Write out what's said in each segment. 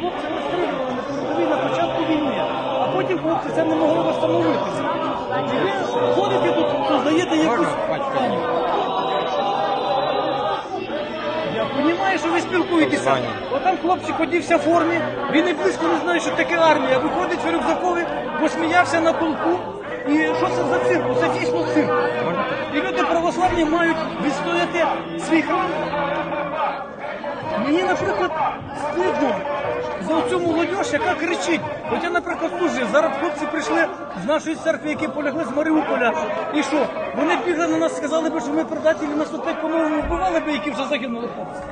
хлопці розстрілювали на передовій на початку війни, а потім хлопці це не могли встановитися. І ви ходите тут, создаєте якусь паніку. Я розумію, що ви спілкуєтеся. Отам хлопчик одівся в формі, він і близько не знає, що таке армія. Виходить в рюкзакові, посміявся на полку. І що це за цирк? Це дійсно цирк. І люди православні мають відстояти свій храм. Мені, наприклад, стидно за цю молодь, яка кричить. От наприклад, служив, зараз хлопці прийшли з нашої церкви, які полягли з Маріуполя. І що? Вони бігли на нас, сказали би, що ми предателі, нас опять, по-моєму, вбивали би, які вже загинули хлопці.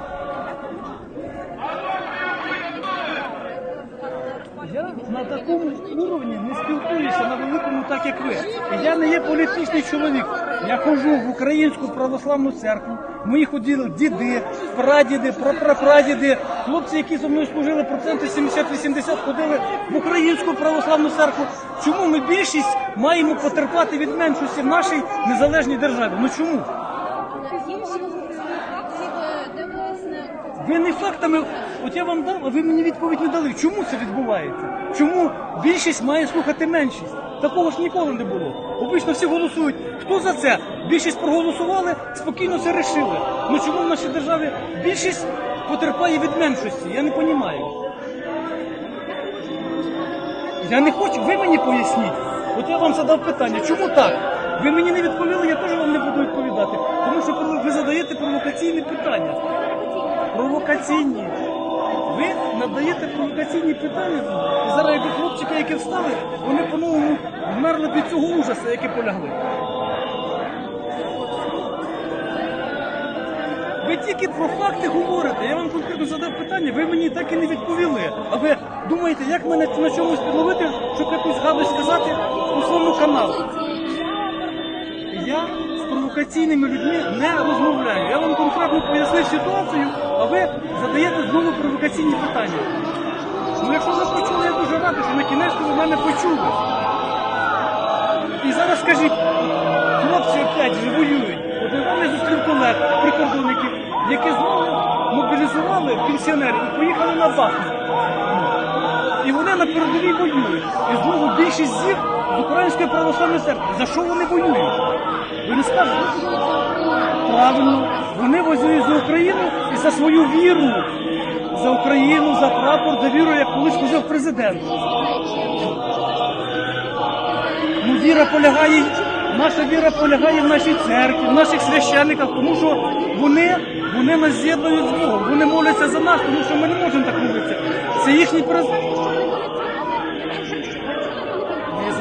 Я на такому уровні не спілкуюся на великому, так як ви. Я не є політичний чоловік. Я ходжу в українську православну церкву. Мої ходили діди, прадіди, прапрапрадіди, хлопці, які зі мною служили проценти 70-80, ходили в українську православну церкву. Чому ми більшість маємо потерпати від меншості в нашій незалежній державі? Ну чому? Ви не фактами, от я вам дав, а ви мені відповідь не дали. Чому це відбувається? Чому більшість має слухати меншість? Такого ж ніколи не було. Обично всі голосують. Хто за це? Більшість проголосували, спокійно це рішили. Ну чому в нашій державі більшість потерпає від меншості? Я не розумію. Я не хочу, ви мені поясніть. От я вам задав питання, чому так? Ви мені не відповіли, я теж вам не буду відповідати. Тому що ви задаєте провокаційні питання. Провокаційні. Ви надаєте провокаційні питання. І зараз як хлопчики, які встали, вони по-новому вмерли від цього ужасу, які полягли. Ви тільки про факти говорите. Я вам конкретно задав питання, ви мені так і не відповіли. А ви думаєте, як мене на чомусь підловити, щоб якусь гадость сказати у своєму каналу? Провокаційними людьми не розмовляю. Я вам конкретно пояснив ситуацію, а ви задаєте знову провокаційні питання. Ну якщо ви почули, я дуже радий, що на кінець ви мене почули. І зараз скажіть, хлопці опять же воюють. От вам я зустрів колег, прикордонників, які знову мобілізували пенсіонерів і поїхали на Бахмут. І вони на передовій воюють. І знову більшість з них з Української православної церкви. За що вони воюють? Ви не скажете? Правильно, вони воюють за Україну і за свою віру. За Україну, за прапор, за віру, як колись сказав президент. Ну, віра полягає, наша віра полягає в нашій церкві, в наших священниках, тому що вони, вони нас з'єднують з Богом. Вони моляться за нас, тому що ми не можемо так молитися. Це їхній президент.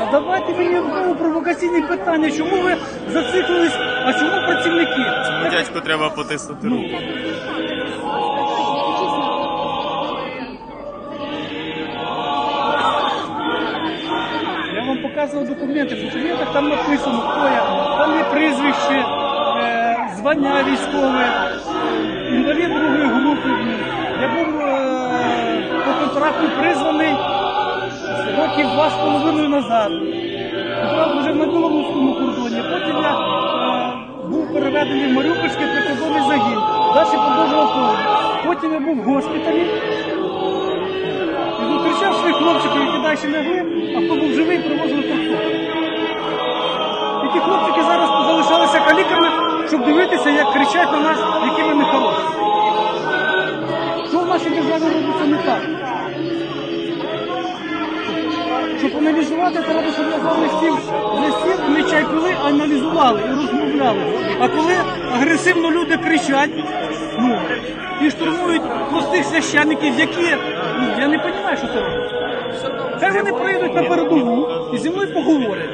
Не задавайте мені знову провокаційні питання, чому ви зациклились, а чому працівники? Ну, дядьку треба потиснути руку. Я вам показував документи, в документах там написано, хто я, там є прізвище, е, звання військове, інвалід другої групи. Я був е, по контракту призваний два з половиною назад. Правда, вже на білоруському кордоні. Потім я е, був переведений в Маріупольський прикордонний загін. Далі продовжував службу. Потім я був в госпіталі. І зустрічав своїх хлопчиків, які далі лягли, а хто був живий, привозили трохи. І ті хлопчики зараз залишалися каліками, щоб дивитися, як кричать на нас, які ми не хороші. Що в нашій державі робиться не так? Щоб аналізувати, треба, щоб я з вами сів не сів, не а аналізували і розмовляли. А коли агресивно люди кричать, ну, і штурмують простих священників, які, ну, я не розумію, що це робить. Хай вони прийдуть на передову і зі мною поговорять.